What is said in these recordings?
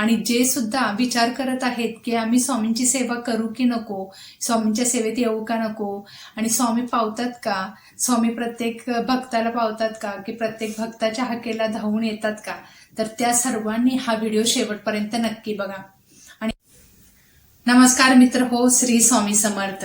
आणि जे सुद्धा विचार करत आहेत की आम्ही स्वामींची सेवा करू की नको स्वामींच्या सेवेत येऊ का नको आणि स्वामी पावतात का? स्वामी प्रत्येक भक्ताला पावतात का? की प्रत्येक भक्ताच्या हाकेला धावून येतात का? तर त्या सर्वांनी हा व्हिडिओ शेवटपर्यंत नक्की बघा. आणि नमस्कार मित्र हो श्री स्वामी समर्थ.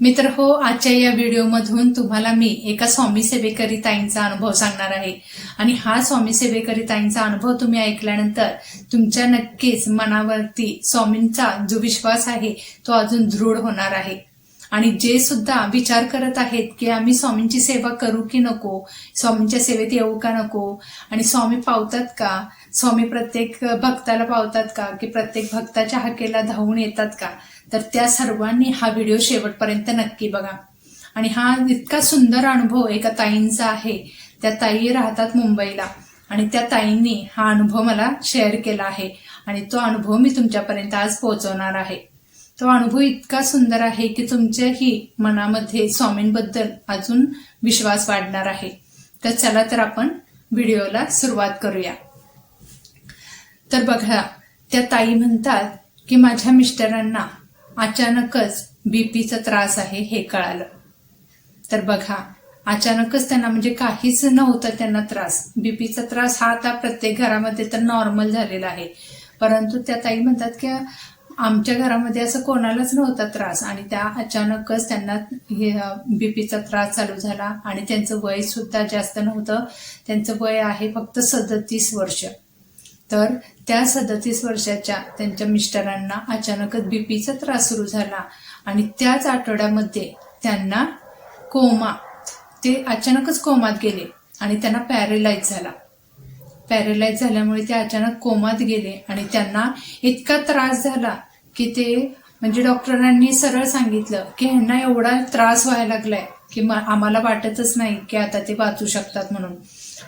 मित्र हो आजच्या या व्हिडिओमधून तुम्हाला मी एका स्वामी सेवेकरी ताईंचा अनुभव सांगणार आहे. आणि हा स्वामी सेवेकरी ताईंचा अनुभव तुम्ही ऐकल्यानंतर तुमच्या नक्कीच मनावरती स्वामींचा जो विश्वास आहे तो अजून दृढ होणार आहे. आणि जे सुद्धा विचार करत आहेत की आम्ही स्वामींची सेवा करू की नको स्वामींच्या सेवेत येऊ का नको आणि स्वामी पावतात का? स्वामी प्रत्येक भक्ताला पावतात का? की प्रत्येक भक्ताच्या हाकेला धावून येतात का? तर त्या सर्वांनी हा व्हिडिओ शेवटपर्यंत नक्की बघा. आणि हा इतका सुंदर अनुभव एका ताईंचा आहे. त्या ताई राहतात मुंबईला. आणि त्या ताईंनी हा अनुभव मला शेअर केला आहे. आणि तो अनुभव मी तुमच्यापर्यंत आज पोहोचवणार आहे. तो अनुभव इतका सुंदर आहे की तुमच्याही मनामध्ये स्वामींबद्दल अजून विश्वास वाढणार आहे. तर चला तर आपण व्हिडिओला सुरुवात करूया. तर बघा त्या ताई म्हणतात की माझ्या मिस्टरांना अचानकच बीपीचा त्रास आहे हे कळालं. तर बघा अचानकच त्यांना म्हणजे काहीच नव्हतं त्यांना त्रास. बीपीचा त्रास हा आता प्रत्येक घरामध्ये तर नॉर्मल झालेला आहे. परंतु त्या ताई म्हणतात की आमच्या घरामध्ये असं कोणालाच नव्हता त्रास. आणि त्या अचानकच त्यांना हे बीपीचा त्रास चालू झाला. आणि त्यांचं वय सुद्धा जास्त नव्हतं. त्यांचं वय आहे फक्त सदतीस वर्ष. तर त्या सदतीस वर्षाच्या त्यांच्या मिस्टरांना अचानकच बीपीचा त्रास सुरू झाला. आणि त्याच आठवड्यामध्ये त्यांना कोमा ते अचानकच कोमात गेले आणि त्यांना पॅरेलाइज झाला. पॅरेलाइज झाल्यामुळे ते अचानक कोमात गेले आणि त्यांना इतका त्रास झाला की ते म्हणजे डॉक्टरांनी सरळ सांगितलं की ह्यांना एवढा त्रास व्हायला लागलाय की आम्हाला वाटतच नाही की आता ते वाचू शकतात म्हणून.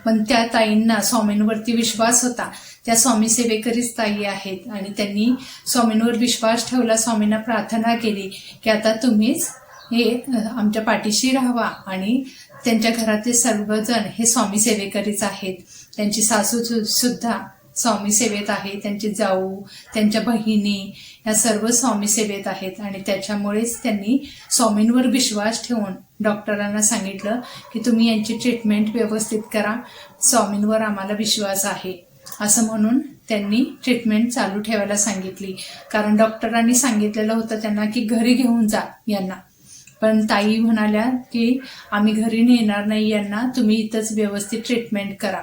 पण त्या ताईंना स्वामींवरती विश्वास होता. त्या स्वामी सेवेकरीच ताई आहेत आणि त्यांनी स्वामींवर विश्वास ठेवला स्वामींना प्रार्थना केली की आता तुम्हीच हे आमच्या पाठीशी राहावा आणि त्यांच्या घरातले सर्वजण हे स्वामी सेवेकरीच आहेत. त्यांची सासू सुद्धा स्वामी सेवेत आहे त्यांची जाऊ त्यांच्या बहिणी या सर्व स्वामी सेवेत आहेत. आणि त्याच्यामुळेच त्यांनी स्वामींवर विश्वास ठेवून डॉक्टरांना सांगितलं की तुम्ही यांची ट्रीटमेंट व्यवस्थित करा. स्वामींवर आम्हाला विश्वास आहे. असं म्हणून त्यांनी ट्रीटमेंट चालू ठेवायला सांगितली. कारण डॉक्टरांनी सांगितलेलं होतं त्यांना की घरी घेऊन जा यांना. पण ताई म्हणाल्या की आम्ही घरी नेणार नाही यांना तुम्ही इथंच व्यवस्थित ट्रीटमेंट करा.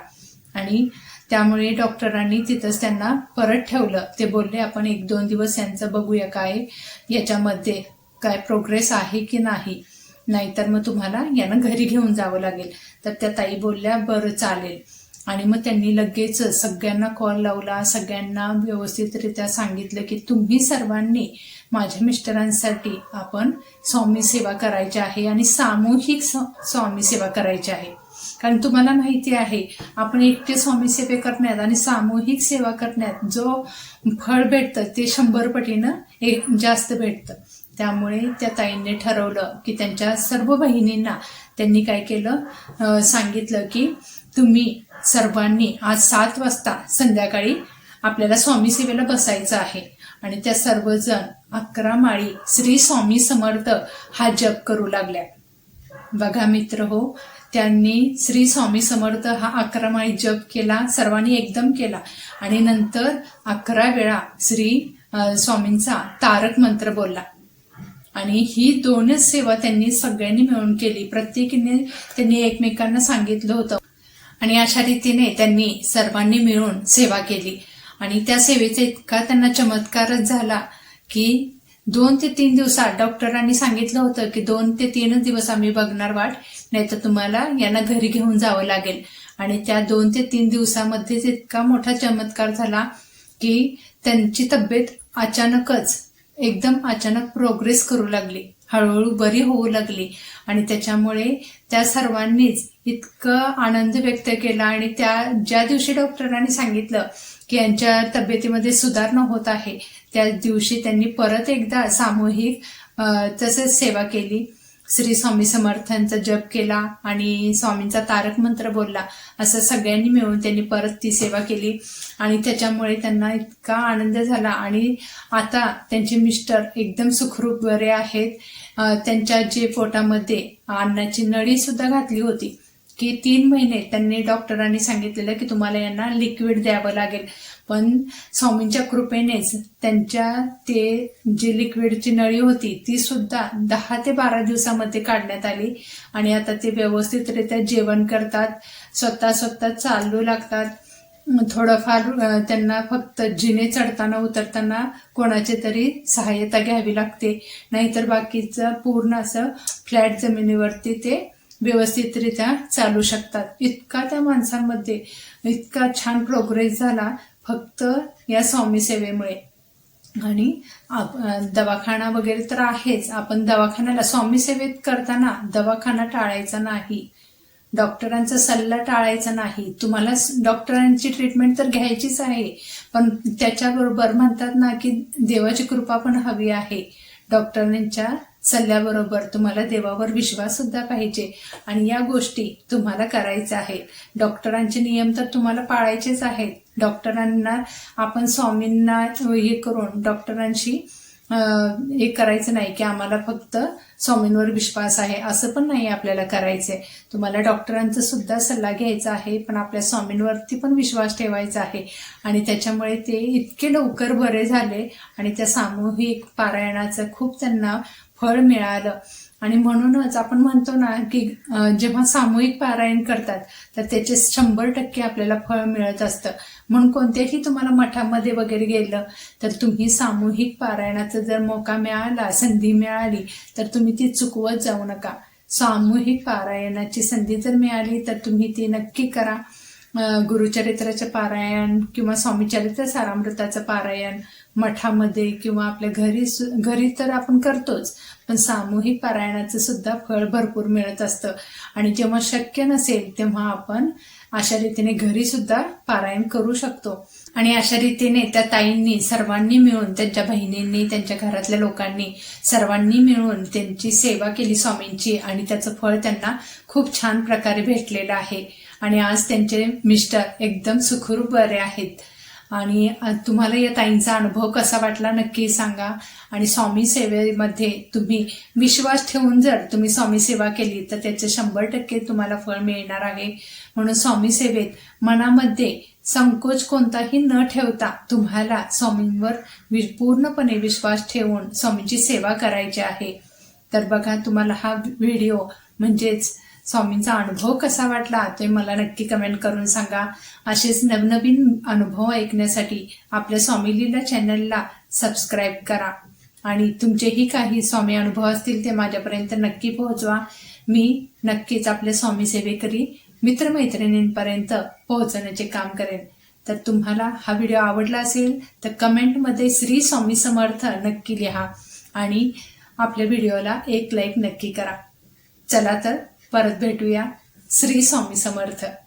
आणि त्यामुळे डॉक्टरांनी तिथंच त्यांना परत ठेवलं. ते बोलले आपण एक दोन दिवस यांचं बघूया काय याच्यामध्ये काय प्रोग्रेस आहे की नाही. नाहीतर मग तुम्हाला यानं घरी घेऊन जावं लागेल. तर त्या ताई बोलल्या बरं चालेल. आणि मग त्यांनी लगेच सगळ्यांना कॉल लावला. सगळ्यांना व्यवस्थितरित्या सांगितलं की तुम्ही सर्वांनी माझ्या मिस्टरांसाठी आपण स्वामी सेवा करायची आहे आणि सामूहिक स्वामी सेवा करायची आहे. कारण तुम्हाला माहिती आहे आपण एकटे स्वामी सेवे करण्यात आणि सामूहिक सेवा करण्यात जो फळ भेटतं ते शंभर पटीनं एक जास्त भेटतं. त्यामुळे त्या ताईंनी ठरवलं की त्यांच्या सर्व बहिणींना त्यांनी काय केलं? सांगितलं की तुम्ही सर्वांनी आज सात वाजता संध्याकाळी आपल्याला स्वामी सेवेला बसायचं आहे आणि त्या सर्वजण अकरा माळी श्री स्वामी समर्थ हा जप करू लागल्या. बघा मित्र हो त्यांनी श्री स्वामी समर्थ हा अकरा माळी जप केला सर्वांनी एकदम केला. आणि नंतर अकरा वेळा श्री स्वामींचा तारक मंत्र बोलला. आणि ही दोनच सेवा त्यांनी सगळ्यांनी मिळून केली. प्रत्येकीने त्यांनी एकमेकांना सांगितलं होतं. आणि अशा रीतीने त्यांनी सर्वांनी मिळून सेवा केली. आणि त्या सेवेचा इतका त्यांना चमत्कारच झाला की दोन ते तीन दिवसात डॉक्टरांनी सांगितलं होतं की दोन ते तीनच दिवस आम्ही बघणार वाट. नाहीतर तुम्हाला यांना घरी घेऊन जावं लागेल. आणि त्या दोन ते तीन दिवसामध्येच इतका मोठा चमत्कार झाला की त्यांची तब्येत अचानकच एकदम अचानक प्रोग्रेस करू लागली. हळूहळू बरी होऊ लागली. आणि त्याच्यामुळे त्या सर्वांनीच इतकं आनंद व्यक्त केला आणि त्या ज्या दिवशी डॉक्टरांनी सांगितलं की यांच्या तब्येतीमध्ये सुधारणा होत आहे त्या दिवशी त्यांनी परत एकदा सामूहिक तसेच सेवा केली. श्री स्वामी समर्थांचा जप केला आणि स्वामींचा तारक मंत्र बोलला. असं सगळ्यांनी मिळून त्यांनी परत ती सेवा केली. आणि त्याच्यामुळे त्यांना इतका आनंद झाला. आणि आता त्यांचे मिस्टर एकदम सुखरूप बरे आहेत. त्यांच्या जे पोटामध्ये अन्नाची नळी सुद्धा घातली होती. की तीन महिने त्यांनी डॉक्टरांनी सांगितलेलं की तुम्हाला यांना लिक्विड द्यावं लागेल. पण स्वामींच्या कृपेनेच त्यांच्या ते जी लिक्विडची नळी होती ती सुद्धा दहा ते बारा दिवसामध्ये काढण्यात आली. आणि आता ते व्यवस्थितरित्या जेवण करतात स्वतः स्वतः चालू लागतात. थोडंफार त्यांना फक्त जिने चढताना उतरताना कोणाची तरी सहाय्यता घ्यावी लागते. नाहीतर बाकीचं पूर्ण असं फ्लॅट जमिनीवरती ते व्यवस्थितरित्या चालू शकतात. इतका त्या माणसांमध्ये इतका छान प्रोग्रेस झाला. फक्त या स्वामी सेवेमुळे. आणि आप- दवाखाना वगैरे तर आहेच. आपण दवाखान्याला स्वामी सेवेत करताना दवाखाना टाळायचा नाही. डॉक्टरांचा सल्ला टाळायचा नाही. तुम्हाला डॉक्टरांची ट्रीटमेंट तर घ्यायचीच आहे. पण त्याच्याबरोबर म्हणतात ना की देवाची कृपा पण हवी आहे. डॉक्टरांच्या सल्ल्याबरोबर तुम्हाला देवावर विश्वास सुद्धा पाहिजे. आणि या गोष्टी तुम्हाला करायच्या आहेत. डॉक्टरांचे नियम तर तुम्हाला पाळायचेच आहेत. डॉक्टरांना आपण स्वामींना हे करून डॉक्टरांशी हे करायचं नाही की आम्हाला फक्त स्वामींवर विश्वास आहे असं पण नाही आपल्याला करायचंय. तुम्हाला डॉक्टरांचा सुद्धा सल्ला घ्यायचा आहे पण आपल्या स्वामींवरती पण विश्वास ठेवायचा आहे. आणि त्याच्यामुळे ते इतके लवकर बरे झाले आणि त्या सामूहिक पारायणाचं खूप त्यांना फळ मिळालं. आणि म्हणूनच आपण म्हणतो ना की जेव्हा सामूहिक पारायण करतात तर त्याचे शंभर टक्के आपल्याला फळ मिळत असतं. म्हणून कोणत्याही तुम्हाला मठामध्ये वगैरे गेलं तर तुम्ही सामूहिक पारायणाचा जर मोका मिळाला संधी मिळाली तर तुम्ही ती चुकवत जाऊ नका. सामूहिक पारायणाची संधी जर मिळाली तर तुम्ही ती नक्की करा. गुरुचरित्राचं पारायण किंवा स्वामीचरित्र सारामृताचं पारायण मठामध्ये किंवा आपल्या घरी सु- घरी तर आपण करतोच पण सामूहिक पारायणाचं सुद्धा फळ भरपूर मिळत असतं. आणि जेव्हा शक्य नसेल तेव्हा आपण अशा रीतीने घरी सुद्धा पारायण करू शकतो. आणि अशा रीतीने त्या ताईंनी सर्वांनी मिळून त्यांच्या बहिणींनी त्यांच्या घरातल्या लोकांनी सर्वांनी मिळून त्यांची सेवा केली स्वामींची आणि त्याचं फळ त्यांना खूप छान प्रकारे भेटलेलं आहे. आणि आज त्यांचे मिस्टर एकदम सुखरूप बरे आहेत. आणि तुम्हाला या ताईंचा अनुभव कसा वाटला नक्की सांगा. आणि स्वामी सेवेमध्ये तुम्ही विश्वास ठेवून जर तुम्ही स्वामी सेवा केली तर त्याचे शंभर टक्के तुम्हाला फळ मिळणार आहे. म्हणून स्वामी सेवेत मनामध्ये संकोच कोणताही न ठेवता तुम्हाला स्वामींवर पूर्णपणे विश्वास ठेवून स्वामींची सेवा करायची आहे. तर बघा तुम्हाला हा व्हिडिओ म्हणजेच स्वामींचा अनुभव कसा वाटला ते मला नक्की कमेंट करून सांगा. असेच नवनवीन अनुभव ऐकण्यासाठी आपल्या स्वामी लीला चॅनलला सबस्क्राईब करा. आणि तुमचेही काही स्वामी अनुभव असतील ते माझ्यापर्यंत नक्की पोहोचवा. मी नक्कीच आपल्या स्वामी सेवेकरी मित्रमैत्रिणींपर्यंत पोहोचवण्याचे काम करेन. तर तुम्हाला हा व्हिडिओ आवडला असेल तर कमेंटमध्ये श्री स्वामी समर्थ नक्की लिहा. आणि आपल्या व्हिडिओला एक लाईक नक्की करा. चला तर परत भेटूया. श्री स्वामी समर्थ.